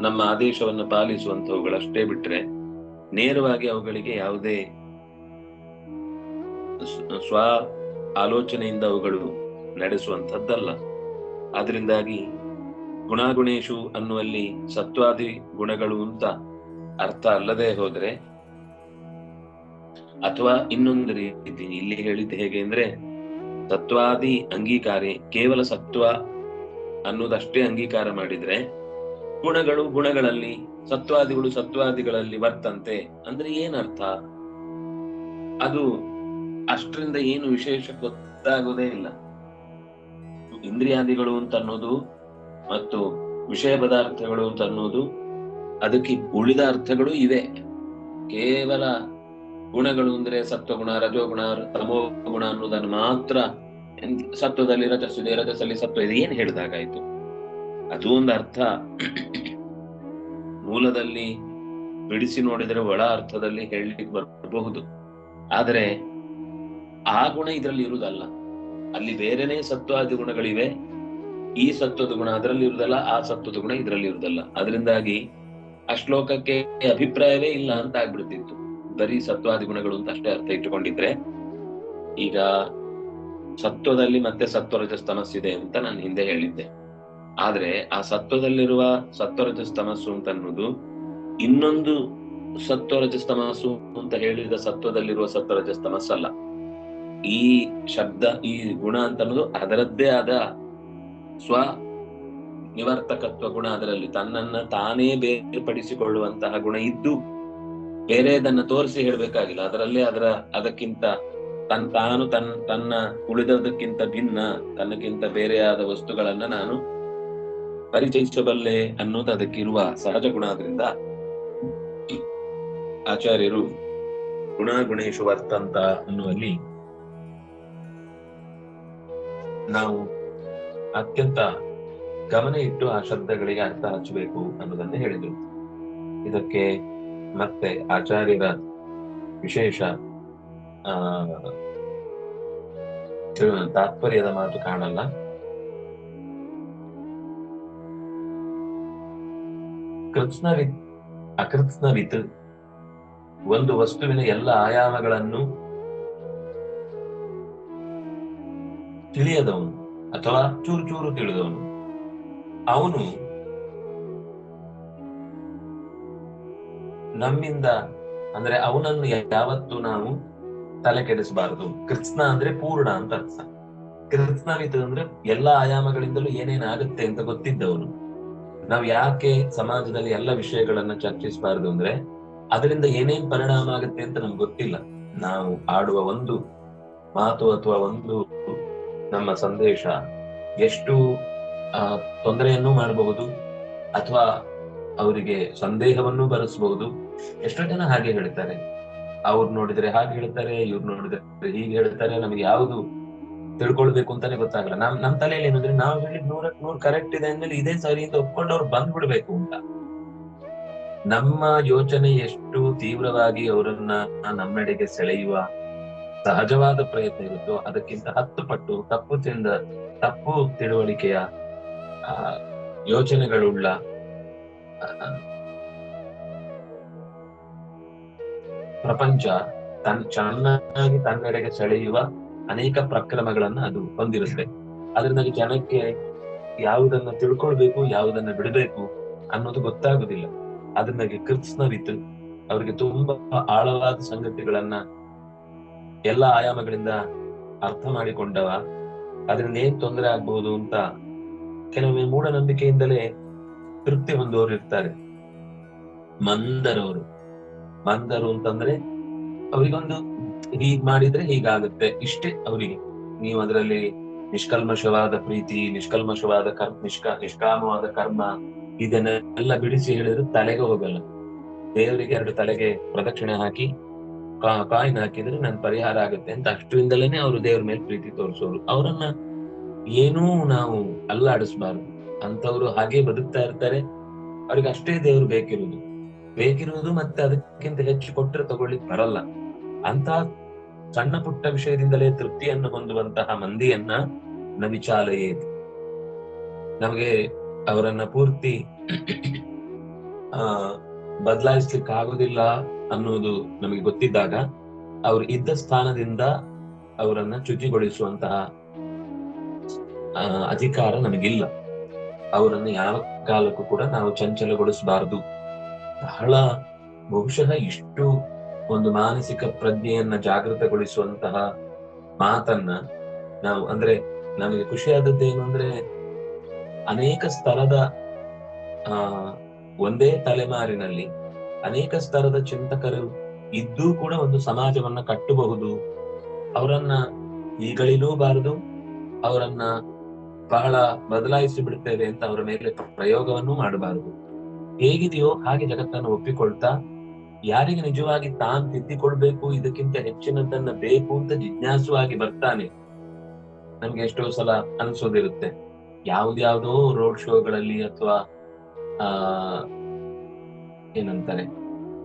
ನಮ್ಮ ಆದೇಶವನ್ನು ಪಾಲಿಸುವಂತವುಗಳಷ್ಟೇ ಬಿಟ್ರೆ ನೇರವಾಗಿ ಅವುಗಳಿಗೆ ಯಾವುದೇ ಸ್ವ ಆಲೋಚನೆಯಿಂದ ಅವುಗಳು ನಡೆಸುವಂಥದ್ದಲ್ಲ. ಆದ್ರಿಂದಾಗಿ ಗುಣಾಗುಣೇಶು ಅನ್ನುವಲ್ಲಿ ಸತ್ವಾದಿ ಗುಣಗಳು ಅಂತ ಅರ್ಥ ಅಲ್ಲದೆ ಹೋದ್ರೆ, ಅಥವಾ ಇನ್ನೊಂದು ರೀತಿ ಇಲ್ಲಿ ಹೇಳಿದ್ದು ಹೇಗೆ ಅಂದ್ರೆ ತತ್ವಾದಿ ಅಂಗೀಕಾರ ಕೇವಲ ಸತ್ವ ಅನ್ನೋದಷ್ಟೇ ಅಂಗೀಕಾರ ಮಾಡಿದ್ರೆ ಗುಣಗಳು ಗುಣಗಳಲ್ಲಿ, ಸತ್ವಾದಿಗಳು ಸತ್ವಾದಿಗಳಲ್ಲಿ ಬರ್ತಂತೆ ಅಂದ್ರೆ ಏನರ್ಥ? ಅದು ಅಷ್ಟರಿಂದ ಏನು ವಿಶೇಷ ಗೊತ್ತಾಗೋದೇ ಇಲ್ಲ. ಇಂದ್ರಿಯಾದಿಗಳು ಅಂತ ಅನ್ನೋದು ಮತ್ತು ವಿಷಯ ಪದಾರ್ಥಗಳು ಅಂತ ಅನ್ನೋದು ಅದಕ್ಕೆ ಉಳಿದ ಅರ್ಥಗಳು ಇವೆ. ಕೇವಲ ಗುಣಗಳು ಅಂದ್ರೆ ಸತ್ವಗುಣ, ರಜೋಗುಣ ತಮೋ ಗುಣ ಅನ್ನೋದನ್ನು ಮಾತ್ರ ಸತ್ವದಲ್ಲಿ ರಜಸ್ಸಿದೆ, ರಜಸ್ಸಲ್ಲಿ ಸತ್ವ ಇದೆ. ಏನ್ ಹೇಳಿದಾಗಾಯ್ತು? ಅದು ಒಂದು ಅರ್ಥ ಮೂಲದಲ್ಲಿ ಬಿಡಿಸಿ ನೋಡಿದರೆ ಒಳ ಅರ್ಥದಲ್ಲಿ ಹೇಳಲಿಕ್ಕೆ ಬರಬಹುದು. ಆದರೆ ಆ ಗುಣ ಇದರಲ್ಲಿ ಇರುವುದಲ್ಲ. ಅಲ್ಲಿ ಬೇರೆನೇ ಸತ್ವಾದಿ ಗುಣಗಳಿವೆ, ಈ ಸತ್ವದ ಗುಣ ಅದರಲ್ಲಿ ಇರುವುದಲ್ಲ, ಆ ಸತ್ವದ ಗುಣ ಇದರಲ್ಲಿ ಇರುವುದಲ್ಲ. ಅದರಿಂದಾಗಿ ಆ ಶ್ಲೋಕಕ್ಕೆ ಅಭಿಪ್ರಾಯವೇ ಇಲ್ಲ ಅಂತ ಆಗ್ಬಿಡ್ತಿತ್ತು. ಬರೀ ಸತ್ವಾದಿ ಗುಣಗಳು ಅಂತ ಅಷ್ಟೇ ಅರ್ಥ ಇಟ್ಟುಕೊಂಡಿದ್ರೆ ಈಗ ಸತ್ವದಲ್ಲಿ ಮತ್ತೆ ಸತ್ವರಜ ತಮಸ್ಸಿದೆ ಅಂತ ನಾನು ಹಿಂದೆ ಹೇಳಿದ್ದೆ. ಆದ್ರೆ ಆ ಸತ್ವದಲ್ಲಿರುವ ಸತ್ವರಜಸ್ತಮಸ್ಸು ಅಂತ ಅನ್ನೋದು ಇನ್ನೊಂದು ಸತ್ವರಜಸ್ ತಮಸ್ಸು ಅಂತ ಹೇಳಿದ ಸತ್ವದಲ್ಲಿರುವ ಸತ್ವರಜಸ್ ಅಲ್ಲ ಈ ಶಬ್ದ, ಈ ಗುಣ ಅಂತ ಅನ್ನೋದು ಅದರದ್ದೇ ಆದ ಸ್ವ ನಿವರ್ತಕತ್ವ ಗುಣ ಅದರಲ್ಲಿ. ತನ್ನನ್ನ ತಾನೇ ಬೇರ್ಪಡಿಸಿಕೊಳ್ಳುವಂತಹ ಗುಣ ಇದ್ದು ಬೇರೆದನ್ನ ತೋರಿಸಿ ಹೇಳ್ಬೇಕಾಗಿಲ್ಲ. ಅದರಲ್ಲೇ ಅದರ ಅದಕ್ಕಿಂತ ತನ್ ತಾನು ತನ್ ತನ್ನ ಉಳಿದದಕ್ಕಿಂತ ಭಿನ್ನ, ತನ್ನಕ್ಕಿಂತ ಬೇರೆಯಾದ ವಸ್ತುಗಳನ್ನ ನಾನು ಪರಿಚಯಿಸಬಲ್ಲೆ ಅನ್ನೋದು ಅದಕ್ಕಿರುವ ಸಹಜ ಗುಣ ಆದ್ರಿಂದ ಆಚಾರ್ಯರು ಗುಣ ಗುಣೇಶು ವರ್ತಂತ ಅನ್ನುವಲ್ಲಿ ನಾವು ಅತ್ಯಂತ ಗಮನ ಇಟ್ಟು ಆ ಶಬ್ದಗಳಿಗೆ ಅರ್ಥ ಹಚ್ಚಬೇಕು ಅನ್ನೋದನ್ನ ಹೇಳಿದ್ರು. ಇದಕ್ಕೆ ಮತ್ತೆ ಆಚಾರ್ಯರ ವಿಶೇಷ, ಆ, ತಾತ್ಪರ್ಯದ ಮಾತು ಕಾಣಲ್ಲ. ಕೃತ್ಸ್ನವಿತ್ ಅಕೃತ್ಸ್ನವಿತ್ ಒಂದು ವಸ್ತುವಿನ ಎಲ್ಲ ಆಯಾಮಗಳನ್ನು ತಿಳಿಯದವನು ಅಥವಾ ಚೂರು ಚೂರು ತಿಳಿದವನು. ಅವನು ನಮ್ಮಿಂದ ಅಂದ್ರೆ ಅವನನ್ನು ಯಾವತ್ತು ನಾವು ತಲೆ ಕೆಡಿಸಬಾರದು. ಕೃತ್ಸ್ನ ಅಂದ್ರೆ ಪೂರ್ಣ ಅಂತ ಅರ್ಥ. ಕೃತ್ಸ್ನವಿತ್ ಅಂದ್ರೆ ಎಲ್ಲಾ ಆಯಾಮಗಳಿಂದಲೂ ಏನೇನಾಗುತ್ತೆ ಅಂತ ಗೊತ್ತಿದ್ದವನು. ನಾವ್ ಯಾಕೆ ಸಮಾಜದಲ್ಲಿ ಎಲ್ಲ ವಿಷಯಗಳನ್ನ ಚರ್ಚಿಸಬಾರದು ಅಂದ್ರೆ ಅದರಿಂದ ಏನೇನ್ ಪರಿಣಾಮ ಆಗುತ್ತೆ ಅಂತ ನಮ್ಗೆ ಗೊತ್ತಿಲ್ಲ. ನಾವು ಆಡುವ ಒಂದು ಮಾತು ಅಥವಾ ಒಂದು ನಮ್ಮ ಸಂದೇಶ ಎಷ್ಟು ತೊಂದರೆಯನ್ನು ಮಾಡಬಹುದು ಅಥವಾ ಅವರಿಗೆ ಸಂದೇಹವನ್ನು ಬರೆಸಬಹುದು. ಎಷ್ಟೋ ಜನ ಹಾಗೆ ಹೇಳ್ತಾರೆ. ಅವ್ರು ನೋಡಿದ್ರೆ ಹಾಗೆ ಹೇಳ್ತಾರೆ, ಇವ್ರು ನೋಡಿದ್ರೆ ಹೀಗೆ ಹೇಳ್ತಾರೆ, ನಮ್ಗೆ ಯಾವುದು ತಿಳ್ಕೊಳ್ಬೇಕು ಅಂತಾನೆ ಗೊತ್ತಾಗಲ್ಲ. ನಮ್ ನಮ್ ತಲೆಯಲ್ಲಿ ಏನಂದ್ರೆ ನಾವು ಹೇಳಿದ್ ನೂರಕ್ ನೂರ್ ಕರೆಕ್ಟ್ ಇದೆ ಅಂದ್ರೆ ಇದೇ ಸರಿ ಅಂತ ಒಪ್ಕೊಂಡು ಅವ್ರು ಬಂದ್ಬಿಡ್ಬೇಕು ಅಂತ. ನಮ್ಮ ಯೋಚನೆ ಎಷ್ಟು ತೀವ್ರವಾಗಿ ಅವರನ್ನ ನಮ್ಮೆಡೆಗೆ ಸೆಳೆಯುವ ಸಹಜವಾದ ಪ್ರಯತ್ನ ಇರುತ್ತೋ ಅದಕ್ಕಿಂತ ಹತ್ತು ಪಟ್ಟು ತಪ್ಪು ತಿಂದ, ತಪ್ಪು ತಿಳುವಳಿಕೆಯ ಯೋಚನೆಗಳುಳ್ಳ ಪ್ರಪಂಚ ತನ್, ಚೆನ್ನಾಗಿ ತನ್ನೆಡೆಗೆ ಸೆಳೆಯುವ ಅನೇಕ ಪ್ರಕ್ರಮಗಳನ್ನ ಅದು ಹೊಂದಿರುತ್ತೆ. ಅದರಿಂದಾಗಿ ಜನಕ್ಕೆ ಯಾವುದನ್ನ ತಿಳ್ಕೊಳ್ಬೇಕು, ಯಾವುದನ್ನ ಬಿಡಬೇಕು ಅನ್ನೋದು ಗೊತ್ತಾಗುದಿಲ್ಲ. ಅದರಿಂದಾಗಿ ಕೃತ್ಸ್ನವಿತ್ತು ಅವರಿಗೆ ತುಂಬಾ ಆಳವಾದ ಸಂಗತಿಗಳನ್ನ ಎಲ್ಲ ಆಯಾಮಗಳಿಂದ ಅರ್ಥ ಮಾಡಿಕೊಂಡವ. ಅದರಿಂದ ಏನ್ ತೊಂದರೆ ಆಗ್ಬಹುದು ಅಂತ ಕೆಲವೊಮ್ಮೆ ಮೂಢನಂಬಿಕೆಯಿಂದಲೇ ತೃಪ್ತಿ ಹೊಂದುವವರು ಇರ್ತಾರೆ. ಮಂದರವರು. ಮಂದರು ಅಂತಂದ್ರೆ ಅವರಿಗೊಂದು ಹೀಗ್ ಮಾಡಿದ್ರೆ ಹೀಗಾಗುತ್ತೆ. ಇಷ್ಟೇ ಅವರಿಗೆ. ನೀವು ಅದರಲ್ಲಿ ನಿಷ್ಕಲ್ಮಶವಾದ ಪ್ರೀತಿ, ನಿಷ್ಕಲ್ಮಶವಾದ ಕರ್ಮ ನಿಷ್ಕ, ನಿಷ್ಕಾಮವಾದ ಕರ್ಮ, ಇದನ್ನೆಲ್ಲ ಬಿಡಿಸಿ ಹೇಳಿದ್ರೆ ತಲೆಗೆ ಹೋಗಲ್ಲ. ದೇವರಿಗೆ ಎರಡು ತಲೆಗೆ ಪ್ರದಕ್ಷಿಣೆ ಹಾಕಿ ಕಾಯಿನ್ ಹಾಕಿದ್ರೆ ನನ್ ಪರಿಹಾರ ಆಗುತ್ತೆ ಅಂತ ಅಷ್ಟರಿಂದಲೇನೆ ಅವರು ದೇವ್ರ ಮೇಲೆ ಪ್ರೀತಿ ತೋರಿಸೋರು. ಅವರನ್ನ ಏನೂ ನಾವು ಅಲ್ಲಾಡಿಸ್ಬಾರ್ದು. ಅಂತವ್ರು ಹಾಗೆ ಬದುಕ್ತಾ ಇರ್ತಾರೆ. ಅವ್ರಿಗೆ ಅಷ್ಟೇ ದೇವ್ರು ಬೇಕಿರುವುದು ಬೇಕಿರುವುದು ಮತ್ತೆ ಅದಕ್ಕಿಂತ ಹೆಚ್ಚು ಕೊಟ್ಟರೆ ತಗೊಳ್ಳಿಕ್ ಬರಲ್ಲ. ಅಂತ ಸಣ್ಣ ಪುಟ್ಟ ವಿಷಯದಿಂದಲೇ ತೃಪ್ತಿಯನ್ನು ಹೊಂದುವಂತಹ ಮಂದಿಯನ್ನ ನ ವಿಚಾಲಯೇತ್ ನಮಗೆ ಅವರನ್ನ ಪೂರ್ತಿ, ಆ ಬದಲಾಯಿಸ್ಲಿಕ್ಕೆ ಆಗುದಿಲ್ಲ ಅನ್ನೋದು ನಮಗೆ ಗೊತ್ತಿದ್ದಾಗ ಅವ್ರು ಇದ್ದ ಸ್ಥಾನದಿಂದ ಅವರನ್ನ ಚ್ಯುತಿಗೊಳಿಸುವಂತಹ ಅಧಿಕಾರ ನಮಗಿಲ್ಲ. ಅವರನ್ನು ಯಾವ ಕಾಲಕ್ಕೂ ಕೂಡ ನಾವು ಚಂಚಲಗೊಳಿಸಬಾರದು. ಬಹಳ ಬಹುಶಃ ಇಷ್ಟು ಒಂದು ಮಾನಸಿಕ ಪ್ರಜ್ಞೆಯನ್ನ ಜಾಗೃತಗೊಳಿಸುವಂತಹ ಮಾತನ್ನ ನಾವು ಅಂದ್ರೆ ನಮಗೆ ಖುಷಿಯಾದದ್ದು ಏನು ಅಂದ್ರೆ ಅನೇಕ ಸ್ತರದ ಆ, ಒಂದೇ ತಲೆಮಾರಿನಲ್ಲಿ ಅನೇಕ ಸ್ತರದ ಚಿಂತಕರು ಇದ್ದೂ ಕೂಡ ಒಂದು ಸಮಾಜವನ್ನ ಕಟ್ಟಬಹುದು. ಅವರನ್ನ ಈಗಳಿಲೂಬಾರದು, ಅವರನ್ನ ಬಹಳ ಬದಲಾಯಿಸಿ ಬಿಡ್ತೇವೆ ಅಂತ ಅವರ ಮೇಲೆ ಪ್ರಯೋಗವನ್ನು ಮಾಡಬಾರದು. ಹೇಗಿದೆಯೋ ಹಾಗೆ ಜಗತ್ತನ್ನು ಒಪ್ಪಿಕೊಳ್ತಾ ಯಾರಿಗೆ ನಿಜವಾಗಿ ತಾನ್ ತಿದ್ದಿಕೊಳ್ಬೇಕು, ಇದಕ್ಕಿಂತ ಹೆಚ್ಚಿನದನ್ನ ಬೇಕು ಅಂತ ಜಿಜ್ಞಾಸುವಾಗಿ ಬರ್ತಾನೆ? ನಮ್ಗೆ ಎಷ್ಟೋ ಸಲ ಅನ್ಸೋದಿರುತ್ತೆ. ಯಾವ್ದ್ಯಾವ್ದೋ ರೋಡ್ ಶೋಗಳಲ್ಲಿ ಅಥವಾ, ಆ, ಏನಂತಾರೆ,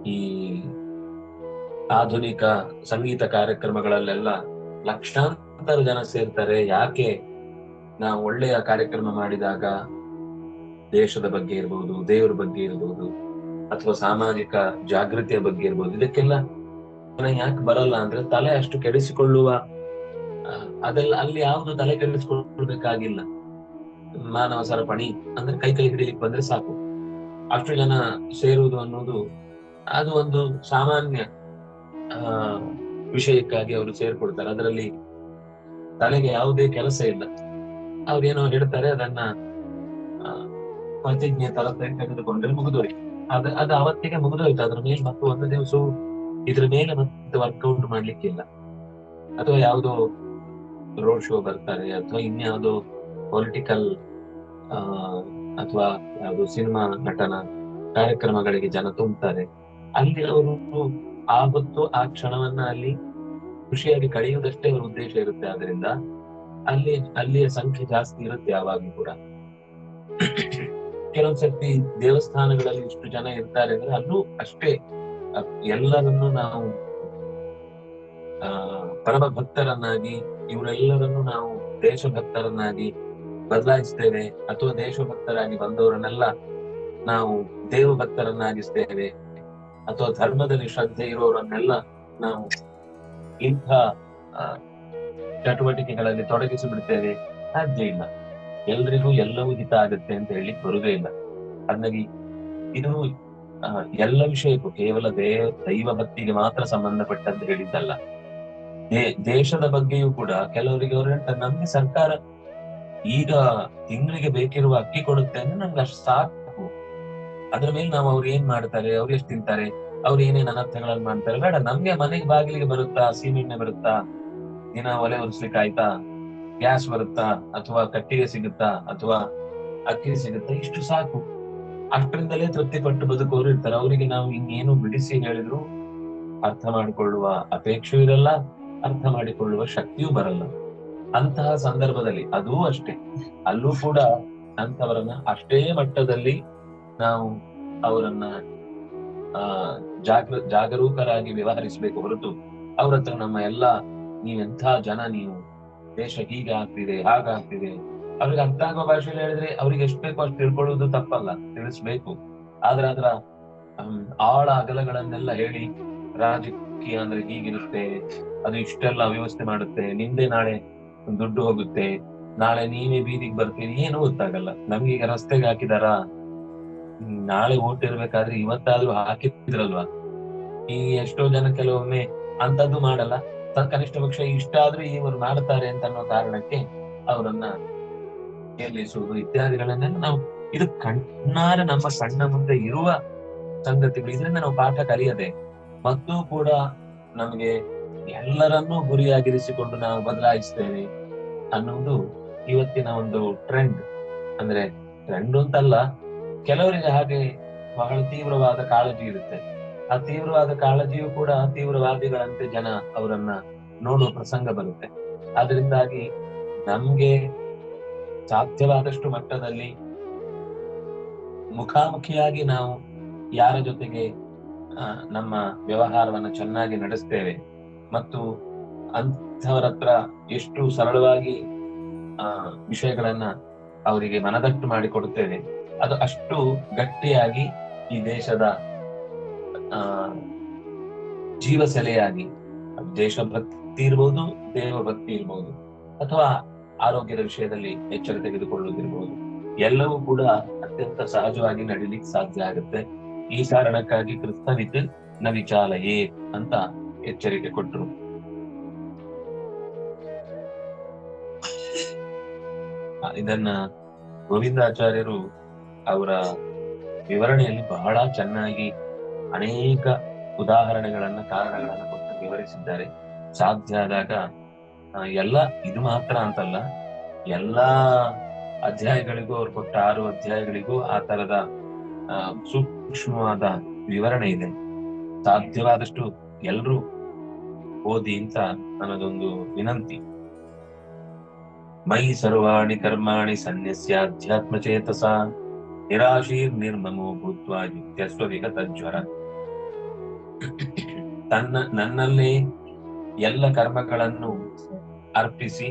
ಈ ಆಧುನಿಕ ಸಂಗೀತ ಕಾರ್ಯಕ್ರಮಗಳಲ್ಲೆಲ್ಲ ಲಕ್ಷಾಂತರ ಜನ ಸೇರ್ತಾರೆ. ಯಾಕೆ? ನಾವು ಒಳ್ಳೆಯ ಕಾರ್ಯಕ್ರಮ ಮಾಡಿದಾಗ ದೇಶದ ಬಗ್ಗೆ ಇರ್ಬೋದು, ದೇವರ ಬಗ್ಗೆ ಇರ್ಬೋದು. ಅಥವಾ ಸಾಮಾಜಿಕ ಜಾಗೃತಿಯ ಬಗ್ಗೆ ಇರ್ಬೋದು. ಇದಕ್ಕೆಲ್ಲ ಯಾಕೆ ಬರಲ್ಲ ಅಂದ್ರೆ ತಲೆ ಅಷ್ಟು ಕೆಡಿಸಿಕೊಳ್ಳುವ ಅದೆಲ್ಲ ಅಲ್ಲಿ ಯಾವುದು ತಲೆ ಕೆಡಿಸಿಕೊಳ್ಬೇಕಾಗಿಲ್ಲ. ಮಾನವ ಸರಪಣಿ ಅಂದ್ರೆ ಕೈ ಕೈ ಹಿಡಿಲಿಕ್ಕೆ ಬಂದ್ರೆ ಸಾಕು. ಅಷ್ಟು ಜನ ಸೇರುವುದು ಅನ್ನೋದು ಅದು ಒಂದು ಸಾಮಾನ್ಯ ವಿಷಯಕ್ಕಾಗಿ ಅವರು ಸೇರ್ಕೊಡ್ತಾರೆ. ಅದರಲ್ಲಿ ತಲೆಗೆ ಯಾವುದೇ ಕೆಲಸ ಇಲ್ಲ. ಅವ್ರೇನೋ ಹೇಳ್ತಾರೆ, ಅದನ್ನ ಪ್ರತಿಜ್ಞೆ ತರ ತೆಗೆದುಕೊಂಡ್ರೆ ಮುಗಿದೋಯ್ತು ಅದ ಅದು ಅವತ್ತಿಗೆ ಮುಗಿದೋಯ್ತು. ಅದ್ರ ಮೇಲೆ ಮತ್ತು ಒಂದು ದಿವಸವು ಇದ್ರ ಮೇಲೆ ಮತ್ತೆ ವರ್ಕೌಟ್ ಮಾಡ್ಲಿಕ್ಕಿಲ್ಲ. ಅಥವಾ ಯಾವುದೋ ರೋಡ್ ಶೋ ಬರ್ತಾರೆ, ಅಥವಾ ಇನ್ಯಾವುದೋ ಪೊಲಿಟಿಕಲ್ ಅಥವಾ ಯಾವುದು ಸಿನಿಮಾ ನಟನ ಕಾರ್ಯಕ್ರಮಗಳಿಗೆ ಜನ ತುಂಬುತ್ತಾರೆ. ಅಲ್ಲಿ ಅವರು ಆ ಹೊತ್ತು ಆ ಕ್ಷಣವನ್ನ ಅಲ್ಲಿ ಖುಷಿಯಾಗಿ ಕಳೆಯುವುದಷ್ಟೇ ಅವರ ಉದ್ದೇಶ ಇರುತ್ತೆ. ಆದ್ರಿಂದ ಅಲ್ಲಿ ಅಲ್ಲಿಯ ಸಂಖ್ಯೆ ಜಾಸ್ತಿ ಇರುತ್ತೆ ಯಾವಾಗ್ಲೂ ಕೂಡ. ಕೆಲವೊಂದ್ ಸರ್ತಿ ದೇವಸ್ಥಾನಗಳಲ್ಲಿ ಇಷ್ಟು ಜನ ಇರ್ತಾರೆ ಅಂದ್ರೆ ಅಲ್ಲೂ ಅಷ್ಟೇ. ಎಲ್ಲರನ್ನು ನಾವು, ಆ ಪರಮ ಭಕ್ತರನ್ನಾಗಿ ಇವರೆಲ್ಲರನ್ನು ನಾವು ದೇಶಭಕ್ತರನ್ನಾಗಿ ಬದಲಾಯಿಸ್ತೇವೆ ಅಥವಾ ದೇಶಭಕ್ತರಾಗಿ ಬಂದವರನ್ನೆಲ್ಲ ನಾವು ದೇವಭಕ್ತರನ್ನಾಗಿಸ್ತೇವೆ ಅಥವಾ ಧರ್ಮದಲ್ಲಿ ಶ್ರದ್ಧೆ ಇರೋರನ್ನೆಲ್ಲ ನಾವು ಇಂಥ ಚಟುವಟಿಕೆಗಳಲ್ಲಿ ತೊಡಗಿಸಿ ಬಿಡ್ತೇವೆ ಸಾಧ್ಯ ಇಲ್ಲ. ಎಲ್ರಿಗೂ ಎಲ್ಲವೂ ಹಿತ ಆಗುತ್ತೆ ಅಂತ ಹೇಳಿ ಬರುದೇ ಇಲ್ಲ. ಹಾಗಾಗಿ ಇದು ಎಲ್ಲ ವಿಷಯಕ್ಕೂ ಕೇವಲ ದೇ, ದೈವ ಭಕ್ತಿಗೆ ಮಾತ್ರ ಸಂಬಂಧಪಟ್ಟಂತ ಹೇಳಿದ್ದಲ್ಲ. ದೇ- ದೇಶದ ಬಗ್ಗೆಯೂ ಕೂಡ ಕೆಲವರಿಗೆ ಅವರು ಹೇಳ್ತಾರೆ, ನಮ್ಗೆ ಸರ್ಕಾರ ಈಗ ತಿಂಗಳಿಗೆ ಬೇಕಿರುವ ಅಕ್ಕಿ ಕೊಡುತ್ತೆ ಅಂದ್ರೆ ನಮ್ಗೆ ಅಷ್ಟು ಸಾಕು. ಅದ್ರ ಮೇಲೆ ನಾವು ಅವ್ರು ಏನ್ ಮಾಡ್ತಾರೆ, ಅವ್ರು ಎಷ್ಟು ತಿಂತಾರೆ, ಅವ್ರು ಏನೇನ್ ಅನರ್ಥಗಳನ್ನು ಮಾಡ್ತಾರೆ, ಬೇಡ, ನಮ್ಗೆ ಮನೆಗೆ ಬಾಗಿಲಿಗೆ ಬರುತ್ತಾ, ಸೀಮೆಣ್ಣೆ ಬರುತ್ತಾ, ದಿನ ಒಲೆ ಒರೆಸ್ಲಿಕ್ಕೆ ಆಯ್ತಾ? ಗ್ಯಾಸ್ ಬರುತ್ತಾ ಅಥವಾ ಕಟ್ಟಿಗೆ ಸಿಗುತ್ತಾ ಅಥವಾ ಅಕ್ಕಿ ಸಿಗುತ್ತಾ, ಇಷ್ಟು ಸಾಕು. ಅಷ್ಟರಿಂದಲೇ ತೃಪ್ತಿ ಪಟ್ಟು ಬದುಕೋರು ಇರ್ತಾರೆ. ಅವರಿಗೆ ನಾವು ಇನ್ನೇನು ಬಿಡಿಸಿ ಹೇಳಿದ್ರು ಅರ್ಥ ಮಾಡಿಕೊಳ್ಳುವ ಅಪೇಕ್ಷೆಯೂ ಇರಲ್ಲ, ಅರ್ಥ ಮಾಡಿಕೊಳ್ಳುವ ಶಕ್ತಿಯೂ ಬರಲ್ಲ. ಅಂತಹ ಸಂದರ್ಭದಲ್ಲಿ ಅದೂ ಅಷ್ಟೇ. ಅಲ್ಲೂ ಕೂಡ ಅಂತವರನ್ನ ಅಷ್ಟೇ ಮಟ್ಟದಲ್ಲಿ ನಾವು ಅವರನ್ನ, ಆ ಜಾಗೃ ಜಾಗರೂಕರಾಗಿ ವ್ಯವಹರಿಸಬೇಕು ಹೊರತು ಅವ್ರ ನಮ್ಮ ಎಲ್ಲ, ನೀವೆಂಥ ಜನ ನೀವು ದೇಶ ಹೀಗಾಗ್ತಿದೆ ಹಾಗಾಗ್ತಿದೆ ಅವ್ರಿಗೆ ಅರ್ಥ ಆಗೋ ಭಾಷೆಯಲ್ಲಿ ಹೇಳಿದ್ರೆ ಅವ್ರಿಗೆ ಎಷ್ಟು ಬೇಕೋ ಅಷ್ಟು ತಿಳ್ಕೊಳ್ಳೋದು ತಪ್ಪಲ್ಲ, ತಿಳಿಸ್ಬೇಕು. ಆದ್ರೆ ಅದರ ಆಳ ಅಗಲಗಳನ್ನೆಲ್ಲ ಹೇಳಿ ರಾಜಕೀಯ ಅಂದ್ರೆ ಹೀಗಿರುತ್ತೆ, ಅದು ಇಷ್ಟೆಲ್ಲ ವ್ಯವಸ್ಥೆ ಮಾಡುತ್ತೆ, ನಿಂದೆ ನಾಳೆ ದುಡ್ಡು ಹೋಗುತ್ತೆ, ನಾಳೆ ನೀವೇ ಬೀದಿಗೆ ಬರ್ತೀನಿ, ಏನು ಗೊತ್ತಾಗಲ್ಲ. ನಮ್ಗೆ ಈಗ ರಸ್ತೆಗೆ ಹಾಕಿದಾರ? ನಾಳೆ ಓಟ್ ಇರ್ಬೇಕಾದ್ರೆ ಇವತ್ತಾದ್ರೂ ಹಾಕಿದ್ರಲ್ವಾ? ಈ ಎಷ್ಟೋ ಜನ ಕೆಲವೊಮ್ಮೆ ಅಂತದ್ದು ಮಾಡಲ್ಲ. ಕನಿಷ್ಠ ಪಕ್ಷ ಇಷ್ಟ ಆದ್ರೂ ಇವರು ಮಾಡ್ತಾರೆ ಅಂತ ಅನ್ನೋ ಕಾರಣಕ್ಕೆ ಅವರನ್ನ ಗೆಲ್ಲಿಸುವುದು ಇತ್ಯಾದಿಗಳನ್ನ ನಾವು ಇದು ಕಣ್ಣಾರ ನಮ್ಮ ಕಣ್ಣ ಮುಂದೆ ಇರುವ ಸಂಗತಿಗಳು. ಇದರಿಂದ ನಾವು ಪಾಠ ಕಲಿಯದೆ, ಮತ್ತು ಕೂಡ ನಮಗೆ ಎಲ್ಲರನ್ನೂ ಗುರಿಯಾಗಿರಿಸಿಕೊಂಡು ನಾವು ಬದಲಾಯಿಸ್ತೇವೆ ಅನ್ನುವುದು ಇವತ್ತಿನ ಒಂದು ಟ್ರೆಂಡ್ ಅಂದ್ರೆ ಟ್ರೆಂಡ್ ಅಂತಲ್ಲ, ಕೆಲವರಿಗೆ ಹಾಗೆ ಬಹಳ ತೀವ್ರವಾದ ಕಾಳಜಿ ಇರುತ್ತೆ. ಆ ತೀವ್ರವಾದ ಕಾಳಜಿಯು ಕೂಡ ತೀವ್ರವಾದಿಗಳಂತೆ ಜನ ಅವರನ್ನ ನೋಡುವ ಪ್ರಸಂಗ ಬರುತ್ತೆ. ಅದರಿಂದಾಗಿ ನಮ್ಗೆ ಸಾಧ್ಯವಾದಷ್ಟು ಮಟ್ಟದಲ್ಲಿ ಮುಖಾಮುಖಿಯಾಗಿ ನಾವು ಯಾರ ಜೊತೆಗೆ ನಮ್ಮ ವ್ಯವಹಾರವನ್ನು ಚೆನ್ನಾಗಿ ನಡೆಸ್ತೇವೆ ಮತ್ತು ಅಂಥವರ ಹತ್ರ ಎಷ್ಟು ಸರಳವಾಗಿ, ಆ, ವಿಷಯಗಳನ್ನ ಅವರಿಗೆ ಮನದಟ್ಟು ಮಾಡಿಕೊಡುತ್ತೇವೆ, ಅದು ಅಷ್ಟು ಗಟ್ಟಿಯಾಗಿ ಈ ದೇಶದ ಆ, ಜೀವಸೆಲೆಯಾಗಿ ದೇಶಭಕ್ತಿ ಇರ್ಬೋದು, ದೇವಭಕ್ತಿ ಇರ್ಬೋದು, ಅಥವಾ ಆರೋಗ್ಯದ ವಿಷಯದಲ್ಲಿ ಎಚ್ಚರ ತೆಗೆದುಕೊಳ್ಳುವುದಿರ್ಬೋದು ಎಲ್ಲವೂ ಕೂಡ ಅತ್ಯಂತ ಸಹಜವಾಗಿ ನಡೀಲಿಕ್ಕೆ ಸಾಧ್ಯ ಆಗುತ್ತೆ. ಈ ಕಾರಣಕ್ಕಾಗಿ ಕ್ರಿಸ್ತವಿತ್ನ ಅಂತ ಎಚ್ಚರಿಕೆ ಕೊಟ್ಟರು. ಇದನ್ನ ಗೋವಿಂದಾಚಾರ್ಯರು ಅವರ ವಿವರಣೆಯಲ್ಲಿ ಬಹಳ ಚೆನ್ನಾಗಿ ಅನೇಕ ಉದಾಹರಣೆಗಳನ್ನ, ಕಾರಣಗಳನ್ನ ಕೊಟ್ಟು ವಿವರಿಸಿದ್ದಾರೆ. ಸಾಧ್ಯ ಆದಾಗ ಎಲ್ಲ ಇದು ಮಾತ್ರ ಅಂತಲ್ಲ, ಎಲ್ಲಾ ಅಧ್ಯಾಯಗಳಿಗೂ ಅವ್ರು ಕೊಟ್ಟ ಆರು ಅಧ್ಯಾಯಗಳಿಗೂ ಆ ತರದ ಸೂಕ್ಷ್ಮವಾದ ವಿವರಣೆ ಇದೆ. ಸಾಧ್ಯವಾದಷ್ಟು ಎಲ್ರೂ ಓದಿ ಅಂತ ನನ್ನದೊಂದು ವಿನಂತಿ. ಮೈ ಸರ್ವಾಣಿ ಕರ್ಮಾಣಿ ಸನ್ಯಸ್ಯ ಅಧ್ಯಾತ್ಮ ಚೇತಸ ನಿರಾಶೀರ್ ನಿರ್ಮಮೋ ಭೂತ್ವ ಯುಕ್ತಸ್ವ ಜ್ವರ. ತನ್ನ ನನ್ನಲ್ಲೇ ಎಲ್ಲ ಕರ್ಮಗಳನ್ನು ಅರ್ಪಿಸಿ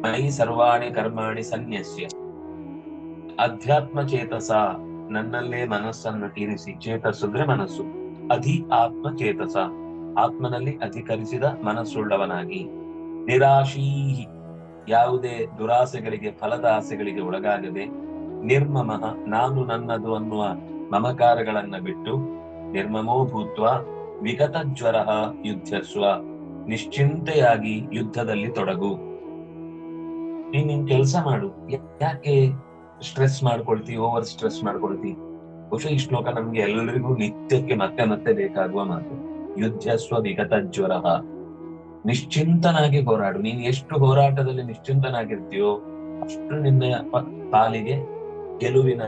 ಮೈ ಸರ್ವಾಣಿ ಕರ್ಮಾಣಿ ಸನ್ಯಸ್ಯ. ಅಧ್ಯಾತ್ಮ ಚೇತಸ ನನ್ನಲ್ಲೇ ಮನಸ್ಸನ್ನು ತೀರಿಸಿ ಚೇತಸ್ಸು ಅಂದ್ರೆ ಮನಸ್ಸು. ಅಧಿ ಆತ್ಮ ಚೇತಸ, ಆತ್ಮನಲ್ಲಿ ಅಧಿಕರಿಸಿದ ಮನಸ್ಸುಳ್ಳವನಾಗಿ. ನಿರಾಶೀ ಯಾವುದೇ ದುರಾಸೆಗಳಿಗೆ ಫಲದ ಆಸೆಗಳಿಗೆ ಒಳಗಾಗದೆ ನಿರ್ಮಮ, ನಾನು ನನ್ನದು ಅನ್ನುವ ಮಮಕಾರಗಳನ್ನ ಬಿಟ್ಟು ನಿರ್ಮಮೋ ಭೂತ್ವ ವಿಗತ ಜ್ವರ ಯುದ್ಧಸ್ವ. ನಿಶ್ಚಿಂತೆಯಾಗಿ ಯುದ್ಧದಲ್ಲಿ ತೊಡಗು. ನೀನ್ ನಿನ್ ಕೆಲಸ ಮಾಡು. ಯಾಕೆ ಸ್ಟ್ರೆಸ್ ಮಾಡ್ಕೊಳ್ತಿ, ಓವರ್ ಸ್ಟ್ರೆಸ್ ಮಾಡ್ಕೊಳ್ತಿ? ಬಹುಶಃ ಈ ಶ್ಲೋಕ ನಮ್ಗೆ ಎಲ್ಲರಿಗೂ ನಿತ್ಯಕ್ಕೆ ಮತ್ತೆ ಮತ್ತೆ ಬೇಕಾಗುವ ಮಾತು. ಯುದ್ಧಸ್ವ ವಿಗತ ಜ್ವರ ನಿಶ್ಚಿಂತನಾಗಿ ಹೋರಾಡು. ನೀನ್ ಎಷ್ಟು ಹೋರಾಟದಲ್ಲಿ ನಿಶ್ಚಿಂತನಾಗಿರ್ತೀಯೋ ಅಷ್ಟು ನಿನ್ನ ಪಾಲಿಗೆ ಗೆಲುವಿನ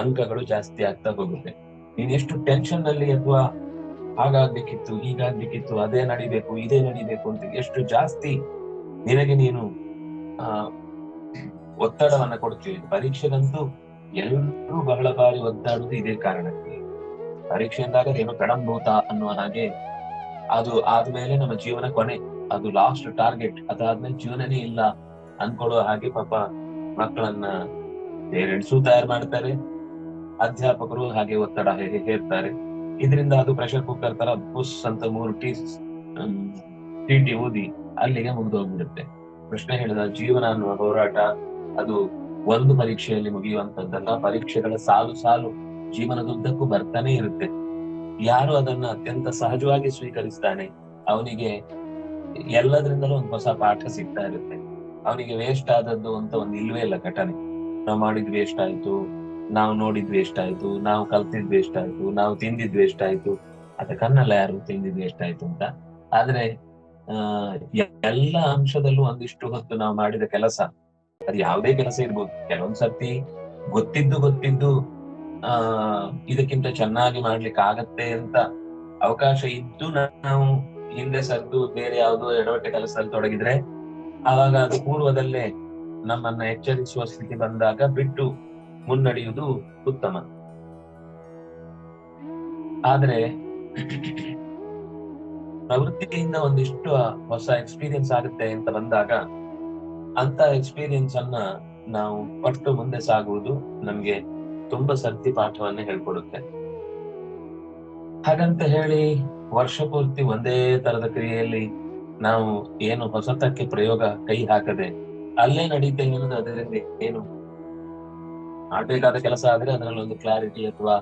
ಅಂಕಗಳು ಜಾಸ್ತಿ ಆಗ್ತಾ ಹೋಗುತ್ತೆ. ನೀನ್ ಎಷ್ಟು ಟೆನ್ಷನ್ನಲ್ಲಿ ಅಥವಾ ಹಾಗಾಗ್ಬೇಕಿತ್ತು, ಹೀಗಾಗ್ಬೇಕಿತ್ತು, ಅದೇ ನಡಿಬೇಕು, ಇದೇ ನಡಿಬೇಕು ಅಂತ ಎಷ್ಟು ಜಾಸ್ತಿ ನಿನಗೆ ನೀನು, ಆ, ಒತ್ತಡವನ್ನ ಕೊಡ್ತೀವಿ. ಪರೀಕ್ಷೆಗಂತೂ ಎಲ್ಲರೂ ಬಹಳ ಬಾರಿ ಒದ್ದಾಡುವುದು ಇದೇ ಕಾರಣಕ್ಕೆ. ಪರೀಕ್ಷೆ ಅಂದಾಗ ಏನು ಕಡಂಭೂತ ಅನ್ನುವ ಹಾಗೆ ಅದು ಆದ್ಮೇಲೆ ನಮ್ಮ ಜೀವನ ಕೊನೆ. ಅದು ಲಾಸ್ಟ್ ಟಾರ್ಗೆಟ್ ಅದಾದ್ಮೇಲೆ ಜೀವನನೇ ಇಲ್ಲ ಅನ್ಕೊಳ್ಳುವ ಹಾಗೆ ಪಾಪ ಮಕ್ಕಳನ್ನ ಪೇರೆಂಟ್ಸು ತಯಾರು ಮಾಡ್ತಾರೆ. ಅಧ್ಯಾಪಕರು ಹಾಗೆ ಒತ್ತಡ ಹೇರ್ತಾರೆ. ಇದರಿಂದ ಅದು ಪ್ರೆಷರ್ ಕುಕ್ಕರ್ ತರ ಬುಸ್ ಅಂತ ಮೂರು ಟೀ ಟಿ ಓದಿ ಅಲ್ಲಿಗೆ ಮುಗಿದೋಗ್ಬಿಡುತ್ತೆ. ಪ್ರಶ್ನೆ ಹೇಳಿದ, ಜೀವನ ಅನ್ನುವ ಹೋರಾಟ, ಅದು ಒಂದು ಪರೀಕ್ಷೆಯಲ್ಲಿ ಮುಗಿಯುವಂತದ್ದಲ್ಲ, ಪರೀಕ್ಷೆಗಳ ಸಾಲು ಸಾಲು ಜೀವನದುದ್ದಕ್ಕೂ ಬರ್ತಾನೆ ಇರುತ್ತೆ. ಯಾರು ಅದನ್ನ ಅತ್ಯಂತ ಸಹಜವಾಗಿ ಸ್ವೀಕರಿಸ್ತಾನೆ, ಅವನಿಗೆ ಎಲ್ಲದರಿಂದಲೂ ಒಂದು ಹೊಸ ಪಾಠ ಸಿಗ್ತಾ ಇರುತ್ತೆ. ಅವನಿಗೆ ವೇಸ್ಟ್ ಆದದ್ದು ಅಂತ ಒಂದು ಇಲ್ವೇ ಇಲ್ಲ ಘಟನೆ. ನಾವು ಮಾಡಿದ್ ವೇಸ್ಟ್ ಆಯ್ತು ನಾವು ನೋಡಿದ್ವಿ ಎಷ್ಟಾಯ್ತು ನಾವು ಕಲ್ತಿದ್ವಿ ಎಷ್ಟಾಯ್ತು ನಾವು ತಿಂದಿದ್ವಿ ಎಷ್ಟಾಯ್ತು ಅದಕ್ಕನ್ನಲ್ಲ ಯಾರು ತಿಂದಿದ್ವಿ ಎಷ್ಟಾಯ್ತು ಅಂತ? ಆದ್ರೆ, ಆ, ಎಲ್ಲ ಅಂಶದಲ್ಲೂ ಒಂದಿಷ್ಟು ಹೊತ್ತು ನಾವು ಮಾಡಿದ ಕೆಲಸ, ಅದು ಯಾವುದೇ ಕೆಲಸ ಇರ್ಬೋದು. ಕೆಲವೊಂದ್ ಸರ್ತಿ ಗೊತ್ತಿದ್ದು ಗೊತ್ತಿದ್ದು, ಆ, ಇದಕ್ಕಿಂತ ಚೆನ್ನಾಗಿ ಮಾಡ್ಲಿಕ್ಕೆ ಆಗತ್ತೆ ಅಂತ ಅವಕಾಶ ಇದ್ದು ನಾವು ಹಿಂದೆ ಸರ್ದು ಬೇರೆ ಯಾವುದೋ ಎಡವಟ್ಟೆ ಕೆಲಸದಲ್ಲಿ ತೊಡಗಿದ್ರೆ, ಆವಾಗ ಅದು ಪೂರ್ವದಲ್ಲೇ ನಮ್ಮನ್ನ ಎಚ್ಚರಿಸುವ ಸ್ಥಿತಿ ಬಂದಾಗ ಬಿಟ್ಟು ಮುನ್ನಡೆಯುವುದು ಉತ್ತಮ. ಆದ್ರೆ ಪ್ರವೃತ್ತಿಯಿಂದ ಒಂದಿಷ್ಟು ಹೊಸ ಎಕ್ಸ್ಪೀರಿಯನ್ಸ್ ಆಗುತ್ತೆ ಅಂತ ಬಂದಾಗ ಅಂತ ಎಕ್ಸ್ಪೀರಿಯನ್ಸ್ ಅನ್ನ ನಾವು ಪಟ್ಟು ಮುಂದೆ ಸಾಗುವುದು ನಮ್ಗೆ ತುಂಬಾ ಸರ್ತಿ ಪಾಠವನ್ನ ಹೇಳ್ಕೊಡುತ್ತೆ. ಹಾಗಂತ ಹೇಳಿ ವರ್ಷ ಪೂರ್ತಿ ಒಂದೇ ತರದ ಕ್ರಿಯೆಯಲ್ಲಿ ನಾವು ಏನು ಹೊಸತಕ್ಕೆ ಪ್ರಯೋಗ ಕೈ ಹಾಕದೆ ಅಲ್ಲೇ ನಡೀತೆ ಅನ್ನೋದು ಅದರಲ್ಲಿ ಏನು ಮಾಡ್ಬೇಕಾದ ಕೆಲಸ ಆದ್ರೆ ಅದರಲ್ಲಿ ಒಂದು ಕ್ಲಾರಿಟಿ ಅಥವಾ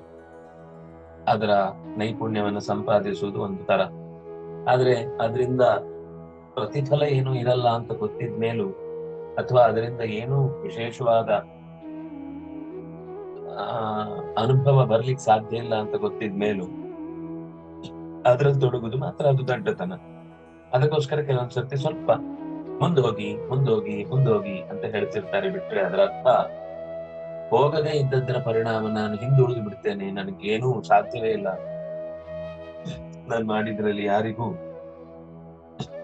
ಅದರ ನೈಪುಣ್ಯವನ್ನು ಸಂಪಾದಿಸುವುದು ಒಂದು ತರ. ಆದ್ರೆ ಅದರಿಂದ ಪ್ರತಿಫಲ ಏನು ಇರಲ್ಲ ಅಂತ ಗೊತ್ತಿದ ಮೇಲೂ ಅಥವಾ ಅದರಿಂದ ಏನೂ ವಿಶೇಷವಾದ ಅನುಭವ ಬರ್ಲಿಕ್ಕೆ ಸಾಧ್ಯ ಇಲ್ಲ ಅಂತ ಗೊತ್ತಿದ ಮೇಲೂ ಅದ್ರಲ್ಲಿ ತೊಡಗುದು ಮಾತ್ರ ಅದು ದಡ್ಡತನ. ಅದಕ್ಕೋಸ್ಕರ ಕೆಲವೊಂದ್ಸರ್ತಿ ಸ್ವಲ್ಪ ಮುಂದೋಗಿ ಮುಂದೋಗಿ ಮುಂದೋಗಿ ಅಂತ ಹೇಳ್ತಿರ್ತಾರೆ ಬಿಟ್ರೆ ಅದರ ಅರ್ಥ ಹೋಗದೇ ಇದ್ದದ್ದರ ಪರಿಣಾಮ ನಾನು ಹಿಂದುಳಿದು ಬಿಡ್ತೇನೆ. ನನಗೇನೂ ಸಾಧ್ಯವೇ ಇಲ್ಲ. ನಾನು ಮಾಡಿದ್ರಲ್ಲಿ ಯಾರಿಗೂ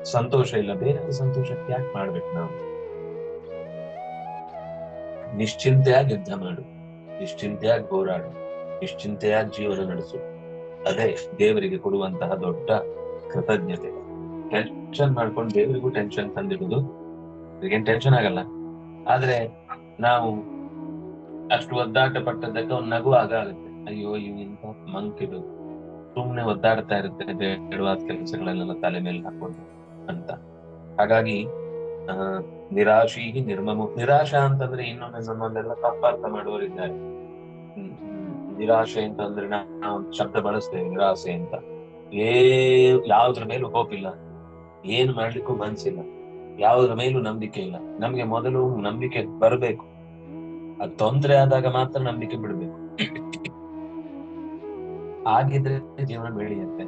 ಸಂತೋಷ ಇಲ್ಲ. ಬೇರೆ ಸಂತೋಷಕ್ಕೆ ಯಾಕೆ ಮಾಡ್ಬೇಕು ನಾವು? ನಿಶ್ಚಿಂತೆಯಾಗಿ ಯುದ್ಧ ಮಾಡು. ನಿಶ್ಚಿಂತೆಯಾಗಿ ಹೋರಾಡು. ನಿಶ್ಚಿಂತೆಯಾಗಿ ಜೀವನ ನಡೆಸು. ಅದೇ ದೇವರಿಗೆ ಕೊಡುವಂತಹ ದೊಡ್ಡ ಕೃತಜ್ಞತೆ. ಟೆನ್ಷನ್ ಮಾಡ್ಕೊಂಡು ದೇವರಿಗೂ ಟೆನ್ಷನ್ ತಂದಿಡುದು ಏನ್ ಟೆನ್ಷನ್ ಆಗಲ್ಲ. ಆದ್ರೆ ನಾವು ಅಷ್ಟು ಒದ್ದಾಟ ಪಟ್ಟದ್ದಕ್ಕೆ ಒಂದು ನಗು ಆಗ ಆಗುತ್ತೆ. ಅಯ್ಯೋ ಇವಿಂತ ಮಂಕಿದು ಸುಮ್ನೆ ಒದ್ದಾಡ್ತಾ ಇರುತ್ತೆ, ಬೇಡವಾದ ಕೆಲಸಗಳನ್ನೆಲ್ಲ ತಲೆ ಮೇಲೆ ಹಾಕೊಂಡು ಅಂತ. ಹಾಗಾಗಿ, ಆ ನಿರಾಶಿ ನಿರ್ಮಮ, ನಿರಾಶಾ ಅಂತಂದ್ರೆ ಇನ್ನೊಮ್ಮೆ ನಮ್ಮಲ್ಲೆಲ್ಲ ತಪ್ಪಾರ್ಥ ಮಾಡುವವರಿದ್ದಾರೆ. ನಿರಾಶೆ ಅಂತಂದ್ರೆ ನಾ- ನಾವು ಶಬ್ದ ಬಳಸ್ತೇವೆ, ನಿರಾಸೆ ಅಂತ. ಏ, ಯಾವ್ದ್ರ ಮೇಲೂ ಹೋಪ್ ಇಲ್ಲ. ಏನ್ ಮಾಡ್ಲಿಕ್ಕೂ ಮನ್ಸಿಲ್ಲ. ಯಾವ್ದ್ರ ಮೇಲೂ ನಂಬಿಕೆ ಇಲ್ಲ. ನಮ್ಗೆ ಮೊದಲು ನಂಬಿಕೆ ಬರಬೇಕು. ಅದು ತೊಂದರೆ ಆದಾಗ ಮಾತ್ರ ನಂಬಿಕೆ ಬಿಡ್ಬೇಕು. ಆಗಿದ್ರೆ ಜೀವನ ಬೆಳೆಯುತ್ತೆ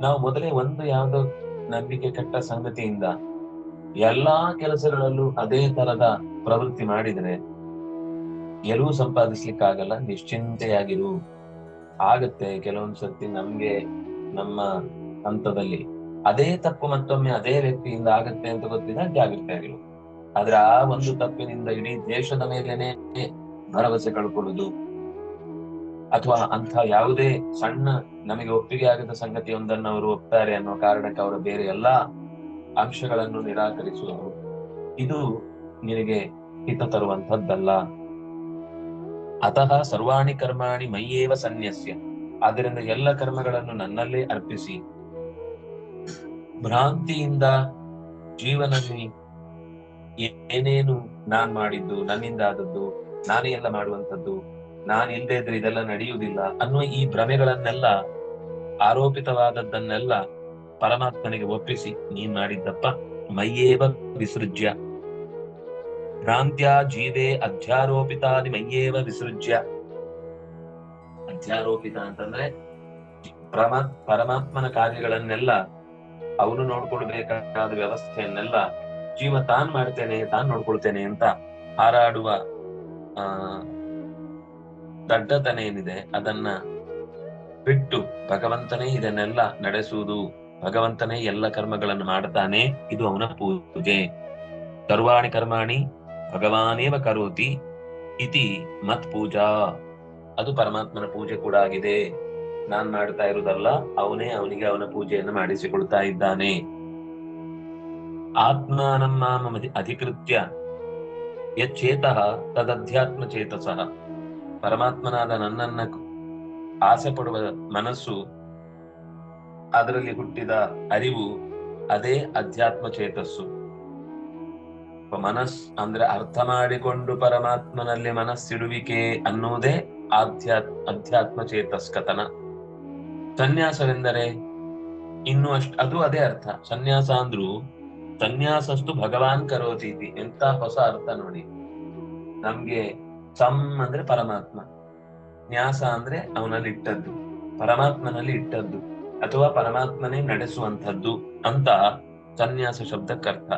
ನಾವು ಮೊದಲೇ ಒಂದು ಯಾವುದೋ ನಂಬಿಕೆ ಕೆಟ್ಟ ಸಂಗತಿಯಿಂದ ಎಲ್ಲಾ ಕೆಲಸಗಳಲ್ಲೂ ಅದೇ ತರದ ಪ್ರವೃತ್ತಿ ಮಾಡಿದ್ರೆ ಎಲ್ಲೂ ಸಂಪಾದಿಸ್ಲಿಕ್ಕಾಗಲ್ಲ, ನಿಶ್ಚಿಂತೆಯಾಗಿರು. ಆಗತ್ತೆ ಕೆಲವೊಂದು ಸರ್ತಿ ನಮ್ಗೆ ನಮ್ಮ ಹಂತದಲ್ಲಿ. ಅದೇ ತಪ್ಪು ಮತ್ತೊಮ್ಮೆ ಅದೇ ವ್ಯಕ್ತಿಯಿಂದ ಆಗತ್ತೆ ಅಂತ ಗೊತ್ತಿದ್ದಾಗ ಜಾಗೃತಿ ಆಗಿರು ಆದ್ರೆ ಆ ಒಂದು ತಪ್ಪಿನಿಂದ ಇಡೀ ದೇಶದ ಮೇಲೇನೆ ಭರವಸೆ ಕಳ್ಕೊಳ್ಳುದು ಅಥವಾ ಅಂತ ಯಾವುದೇ ಸಣ್ಣ ನಮಗೆ ಒಪ್ಪಿಗೆ ಆಗದ ಸಂಗತಿಯೊಂದನ್ನು ಅವರು ಒಪ್ತಾರೆ ಅನ್ನೋ ಕಾರಣಕ್ಕೆ ಅವರ ಬೇರೆ ಎಲ್ಲಾ ಅಂಶಗಳನ್ನು ನಿರಾಕರಿಸುವುದು ಇದು ನಿನಗೆ ಹಿತ ತರುವಂತದ್ದಲ್ಲ ಅತಃ ಸರ್ವಾಣಿ ಕರ್ಮಾಣಿ ಮೈಯೇವ ಸನ್ಯಸ್ಯ. ಆದ್ದರಿಂದ ಎಲ್ಲ ಕರ್ಮಗಳನ್ನು ನನ್ನಲ್ಲೇ ಅರ್ಪಿಸಿ. ಭ್ರಾಂತಿಯಿಂದ ಜೀವನದಲ್ಲಿ ಏನೇನು ನಾನ್ ಮಾಡಿದ್ದು, ನನ್ನಿಂದ ಆದದ್ದು, ನಾನೇ ಎಲ್ಲ ಮಾಡುವಂತದ್ದು ನಾನ್ ಇಲ್ದೇ ಇದ್ರೆ ಇದೆಲ್ಲ ನಡೆಯುವುದಿಲ್ಲ ಅನ್ನುವ ಈ ಭ್ರಮೆಗಳನ್ನೆಲ್ಲ, ಆರೋಪಿತವಾದದ್ದನ್ನೆಲ್ಲ ಪರಮಾತ್ಮನಿಗೆ ಒಪ್ಪಿಸಿ ನೀನ್ ಮಾಡಿದ್ದಪ್ಪ. ಮಯ್ಯೇವ ವಿಸೃಜ್ಯ. ಭ್ರಾಂತ್ಯ ಜೀವೇ ಅಧ್ಯಾರೋಪಿತಾದಿ ಮಯ್ಯೇವ ವಿಸೃಜ್ಯ. ಅಧ್ಯಾರೋಪಿತ ಅಂತಂದ್ರೆ ಪ್ರಮ ಪರಮಾತ್ಮನ ಕಾರ್ಯಗಳನ್ನೆಲ್ಲ ಅವನು ನೋಡ್ಕೊಳ್ಬೇಕಾದ ವ್ಯವಸ್ಥೆಯನ್ನೆಲ್ಲ ಜೀವ ತಾನ್ ಮಾಡ್ತೇನೆ, ತಾನ್ ನೋಡ್ಕೊಳ್ತೇನೆ ಅಂತ ಹಾರಾಡುವ, ಆ, ದಡ್ಡತನ ಏನಿದೆ, ಅದನ್ನ ಬಿಟ್ಟು ಭಗವಂತನೇ ಇದನ್ನೆಲ್ಲ ನಡೆಸುವುದು, ಭಗವಂತನೇ ಎಲ್ಲ ಕರ್ಮಗಳನ್ನು ಮಾಡ್ತಾನೆ, ಇದು ಅವನ ಪೂಜೆ. ಸರ್ವಾಣಿ ಕರ್ಮಾಣಿ, ಭಗವಾನೇವ ಕರೋತಿ ಇತಿ ಮತ್ ಪೂಜಾ. ಅದು ಪರಮಾತ್ಮನ ಪೂಜೆ ಕೂಡ ಆಗಿದೆ. ನಾನ್ ಮಾಡ್ತಾ ಇರುವುದಲ್ಲ, ಅವನೇ ಅವನಿಗೆ ಅವನ ಪೂಜೆಯನ್ನು ಮಾಡಿಸಿಕೊಳ್ತಾ ಇದ್ದಾನೆ. ಆತ್ಮಾನಂ ಮಾಮ ಅಧಿಕೃತ್ಯ ಯಚ್ಚೇತಃ ತದಧ್ಯಾತ್ಮ ಚೇತಸಃ ಪರಮಾತ್ಮನಾದ ನನ್ನನ್ನ ಆಸೆ ಪಡುವ ಮನಸ್ಸು ಅದರಲ್ಲಿ ಹುಟ್ಟಿದ ಅರಿವು ಅದೇ ಅಧ್ಯಾತ್ಮ ಚೇತಸ್ಸು ಮನಸ್ ಅಂದ್ರೆ ಅರ್ಥ ಮಾಡಿಕೊಂಡು ಪರಮಾತ್ಮನಲ್ಲಿ ಮನಸ್ಸಿಡುವಿಕೆ ಅನ್ನುವುದೇ ಆಧ್ಯಾತ್ ಅಧ್ಯಾತ್ಮ ಚೇತಸ್ಕತನ ಸನ್ಯಾಸವೆಂದರೆ ಇನ್ನು ಅಷ್ಟು, ಅದು ಅದೇ ಅರ್ಥ. ಸನ್ಯಾಸ ಅಂದ್ರು ಸನ್ಯಾಸಸ್ತು ಭಗವಾನ್ ಕರೋತಿ ಎಂತ ಹೊಸ ಅರ್ಥ ನೋಡಿ. ನಮ್ಗೆ ಸಂ ಅಂದ್ರೆ ಪರಮಾತ್ಮ. ನ್ಯಾಸ ಅಂದ್ರೆ ಅವನಲ್ಲಿ ಇಟ್ಟದ್ದು. ಪರಮಾತ್ಮನಲ್ಲಿ ಇಟ್ಟದ್ದು. ಅಥವಾ ಪರಮಾತ್ಮನೇ ನಡೆಸುವಂಥದ್ದು ಅಂತ ಸನ್ಯಾಸ ಶಬ್ದಕ್ಕರ್ಥ.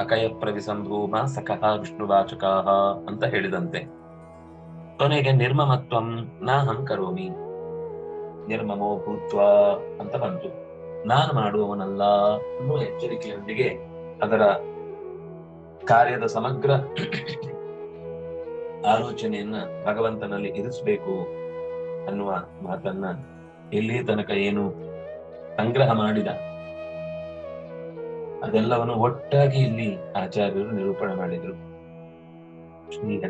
ಅಕಯ ಪ್ರವಿಸಂಭೂಮ ಸಖಃ ವಿಷ್ಣುವಾಚಕಾಹ ಅಂತ ಹೇಳಿದಂತೆ. ಕೊನೆಗೆ ನಿರ್ಮಮತ್ವಂ ನಾಹಂ ಕರೋಮಿ. ನಿರ್ಮಮೋ ಭೂತ್ವ ಅಂತ ಬಂತು. ನಾನು ಮಾಡುವವನಲ್ಲ ಅನ್ನುವ ಎಚ್ಚರಿಕೆಯೊಂದಿಗೆ ಅದರ ಕಾರ್ಯದ ಸಮಗ್ರ ಆಲೋಚನೆಯನ್ನ ಭಗವಂತನಲ್ಲಿ ಇರಿಸಬೇಕು ಅನ್ನುವ ಮಾತನ್ನ ಇಲ್ಲಿ ತನಕ ಏನು ಸಂಗ್ರಹ ಮಾಡಿದ ಅದೆಲ್ಲವನ್ನು ಒಟ್ಟಾಗಿ ಇಲ್ಲಿ ಆಚಾರ್ಯರು ನಿರೂಪಣೆ ಮಾಡಿದ್ರು. ಶ್ರೀ